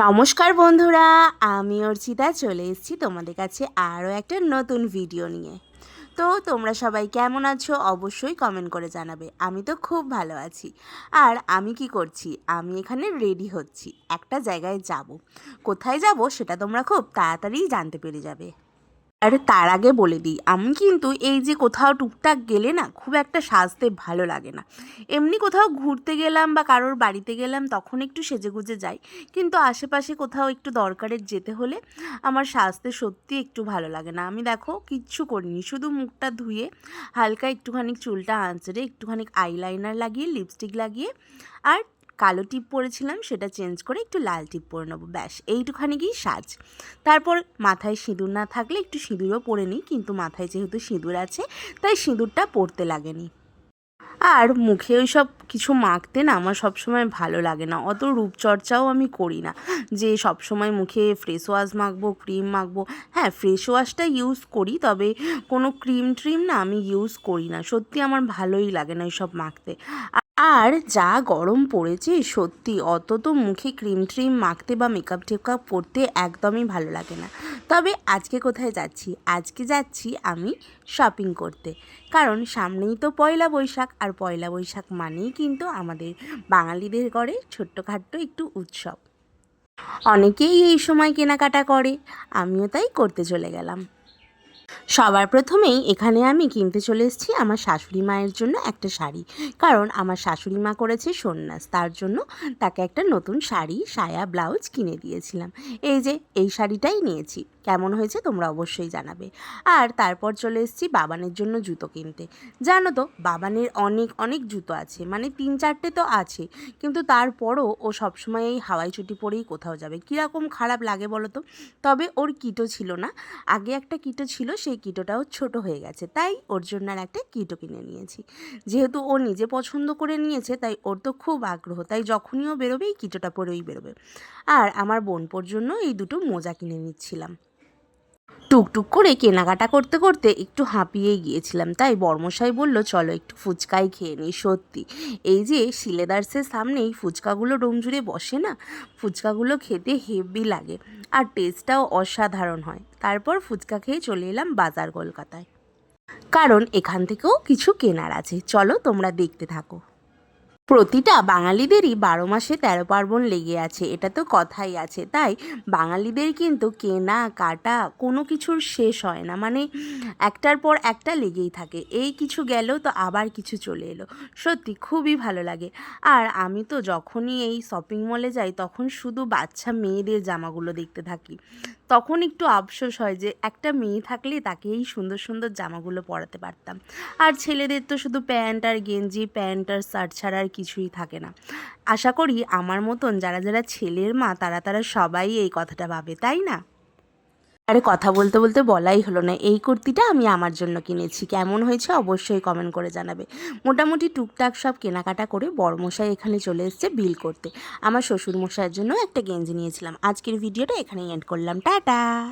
নমস্কার বন্ধুরা, আমি অর্চিতা, চলে এসেছি তোমাদের কাছে আরও একটা নতুন ভিডিও নিয়ে। তো তোমরা সবাই কেমন আছো? অবশ্যই কমেন্ট করে জানাবে। আমি তো খুব ভালো আছি। আর আমি কি করছি? আমি এখানে রেডি হচ্ছি। একটা জায়গায় যাব। কোথায় যাব সেটা তোমরা খুব তাড়াতাড়ি জানতে পেরে যাবে। আর তার আগে বলে দিই, আমি কিন্তু এই যে কোথাও টুকটাক গেলে না খুব একটা সাজতে ভালো লাগে না। এমনি কোথাও ঘুরতে গেলাম বা কারোর বাড়িতে গেলাম তখন একটু সেজেগুজে যাই, কিন্তু আশেপাশে কোথাও একটু দরকারের যেতে হলে আমার সাজতে সত্যি একটু ভালো লাগে না। আমি দেখো কিচ্ছু করিনি, শুধু মুখটা ধুয়ে হালকা একটুখানি চুলটা আঁচড়ে একটুখানি আইলাইনার লাগিয়ে, লিপস্টিক লাগিয়ে আর কালো টিপ পরেছিলাম, সেটা চেঞ্জ করে একটু লাল টিপ পরে নেব, ব্যাস, এইটুখানি গিয়ে সাজ। তারপর মাথায় সিঁদুর না থাকলে একটু সিঁদুরও পরে নিই, কিন্তু মাথায় যেহেতু সিঁদুর আছে, তাই সিঁদুরটা পরতে লাগেনি। আর মুখে ওই সব কিছু মাখতে না আমার সবসময় ভালো লাগে না, অত রূপচর্চাও আমি করি না, যে সবসময় মুখে ফ্রেশ ওয়াশ মাখবো ক্রিম মাখবো হ্যাঁ ফ্রেশ ওয়াশটা ইউজ করি, তবে কোনো ক্রিম ট্রিম না আমি ইউজ করি না, সত্যি আমার ভালোই লাগে না এইসব মাখতে। আর যা গরম পড়েছে, সত্যি অত তো মুখে ক্রিম ট্রিম মাখতে বা মেকআপ টেকআপ করতে একদমই ভালো লাগে না। তবে আজকে কোথায় যাচ্ছি? আজকে যাচ্ছি আমি শপিং করতে। কারণ সামনেই তো পয়লা বৈশাখ, আর পয়লা বৈশাখ মানেই কিন্তু আমাদের বাঙালিদের ঘরে ছোট্টখাট্ট একটু উৎসব। অনেকেই এই সময় কেনাকাটা করে, আমিও তাই করতে চলে গেলাম। সবার প্রথমেই এখানে আমি কিনতে চলে এসেছি আমার শাশুড়ি মায়ের জন্য একটা শাড়ি। কারণ আমার শাশুড়ি মা করেছে সন্ন্যাস, তার জন্য তাকে একটা নতুন শাড়ি, সায়া, ব্লাউজ কিনে দিয়েছিলাম। এই যে, এই শাড়িটাই নিয়েছি। কেমন হয়েছে তোমরা অবশ্যই জানাবে। আর তারপর চলে এসেছি বাবানের জন্য জুতো কিনতে। জানো তো, বাবানের অনেক অনেক জুতো আছে। মানে তিন চারটে তো আছে। কিন্তু তারপরও ও সবসময় এই হাওয়াই চুটি পরেই কোথাও যাবে। কীরকম খারাপ লাগে বলো তো? তবে ওর কিটো ছিল না। আগে একটা কিটো ছিল সেই কিটোটাও ছোট হয়ে গেছে। তাই ওর জন্য আর একটা কিটো কিনে নিয়েছি। যেহেতু ও নিজে পছন্দ করে নিয়েছে, তাই ওর তো খুব আগ্রহ। তাই যখনই ও বেরোবে, এই কিটোটা পরেই বেরোবে। আর আমার বোনপোর জন্য এই দুটো মোজা কিনে নিচ্ছিলাম। টুকটুক করে কেনাকাটা করতে করতে একটু হাঁপিয়েই গিয়েছিলাম। তাই বর্মশাই বলল, চলো একটু ফুচকাই খেয়ে নিই, সত্যি। এই যে শিলেদার্সের সামনেই ফুচকাগুলো ডোম জুড়ে বসে না, ফুচকাগুলো খেতে হেভি লাগে আর টেস্টটাও অসাধারণ হয়। তারপর ফুচকা খেয়ে চলে এলাম বাজার কলকাতায়। কারণ এখান থেকেও কিছু কেনার আছে। চলো তোমরা দেখতে থাকো। প্রতিটা বাঙালিদেরই বারো মাসে তেরো পার্বণ লেগে আছে, এটা তো কথাই আছে। তাই বাঙালিদের কিন্তু কেনা, কাটা কোনো কিছুর শেষ হয় না মানে একটার পর একটা লেগেই থাকে। এই কিছু গেলেও তো আবার কিছু চলে এলো। সত্যি খুবই ভালো লাগে। আর আমি তো যখনই এই শপিং মলে যাই, তখন শুধু বাচ্চা মেয়েদের জামাগুলো দেখতে থাকি। তখন একটু আফসোস হয় যে একটা মেয়ে থাকলে তাকে এই সুন্দর সুন্দর জামাগুলো পরাতে পারতাম। আর ছেলেদের তো শুধু প্যান্ট আর গেঞ্জি, প্যান্ট আর শার্ট ছাড়া আর কিছুই থাকে না। আশা করি আমার মতন যারা যারা ছেলের মা, তারা তারা সবাই এই কথাটা ভাবে, তাই না? আরে কথা বলতে বলতে বলাই হলো না। এই কুর্তিটা আমি আমার জন্য কিনেছি। কেমন হয়েছে অবশ্যই কমেন্ট করে জানাবে। মোটামুটি টুকটাক সব কেনাকাটা করে বড়মশাই এখানে চলে এসছে বিল করতে। আমার শ্বশুর মশাইয়ের জন্য একটা গেঞ্জি নিয়েছিলাম। আজকের ভিডিওটা এখানেই এন্ড করলাম। টাটা!